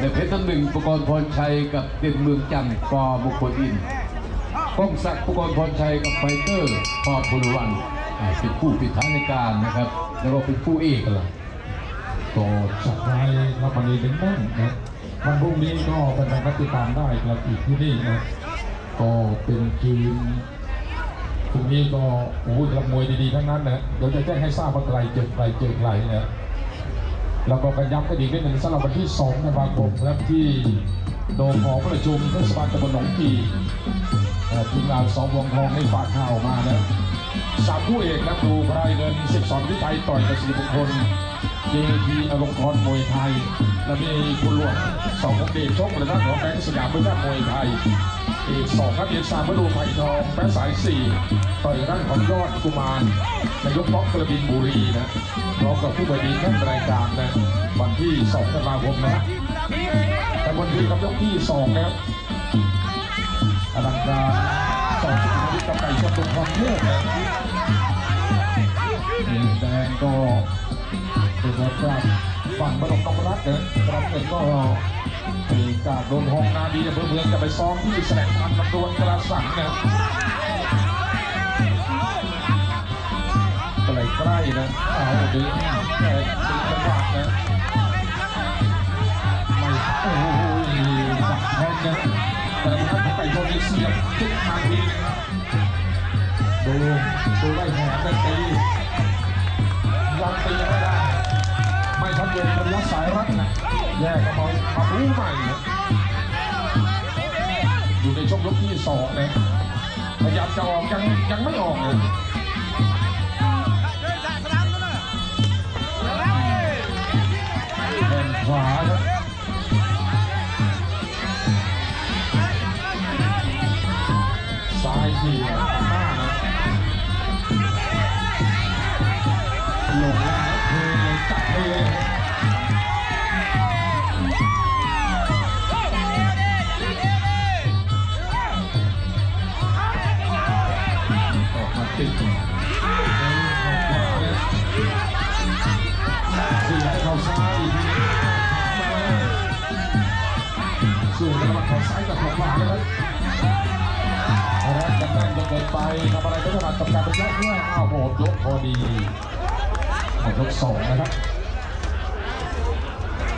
และเพชรน้ำหนึ่งประกรณ์พรชัยกับเด่นเมืองจันทร์ปอบุคคลอินก้องศักดิ์ประกรณ์พรชัยกับไฟเตอร์ปอพลวันเป็นผู้ปิดท้ายในการนะครับ แล้วก็เป็นผู้เอกล่ะก็สักไว้รับวันนี้เป็นแน่นนะวันพรุ่งนี้ก็เป็นแฟนๆติดตามได้ครับอีกที่นี่นะก็เป็นทีมพรุ่งนี้ก็โอ้ยรับมวยดีๆทั้งนั้นนะเดี๋ยวจะแจ้งให้ทราบว่าใครเจอใครเจอใครนะ แล้วก็กระยับกันอีกนิดหนึ่งสำหรับวันที่2ธันวาคมครับที่โดมหอประชุมเทศบาลตำบลหนองปีทีมงานสองวงทองให้ฝากข่าวมานะ สามคู่เอกครับดูพรายเงิน12วิไทยต่อยกับสิริมงคลเจทีอลงกรมวยไทย และมีคุณหลวงสองของเดชชกและด้านของแบงค์สยามเพื่อด้านมวยไทยเอกสองครับเอกสามมาดูไผ่ทองแป๊ะสายสี่ต่อยด้านของยอดกุมารนายกป๊อกกระบินบุรีนะพร้อมกับผู้บริหารแท่นรายการนะวันที่2ธันวาคมนะแต่วันที่กับยกที่สองนะครับอลังการสองสิบนาทีกับไก่ชนตุนทองเทพนะ นี่แดงก็เป็นครับฝั่งบรมนพรัฐเน์นะครับเงินก็มีการโดนห้องนาดีอำเภอเมืองจะไปซ้อมที่แสดงพันธ์ลำดวนกระสังนะใกล้ใกล้ๆนะเอาดีแต่ตีจังหวะนะ ดูดูไล่แหนได้ตียังตีไม่ได้ ไม่ชัดเจนเป็นลักสายรัดนะแยกกันมามารู้ใหม่อยู่ในช่วงยกที่สองนะพยายามจะออกยังยังไม่ออกเลย เกินไปทำอะไรไม่ถนัดกับการเป็นยกเนี่ยอ้าวโหดยกพอดีหมดยกสองนะครับ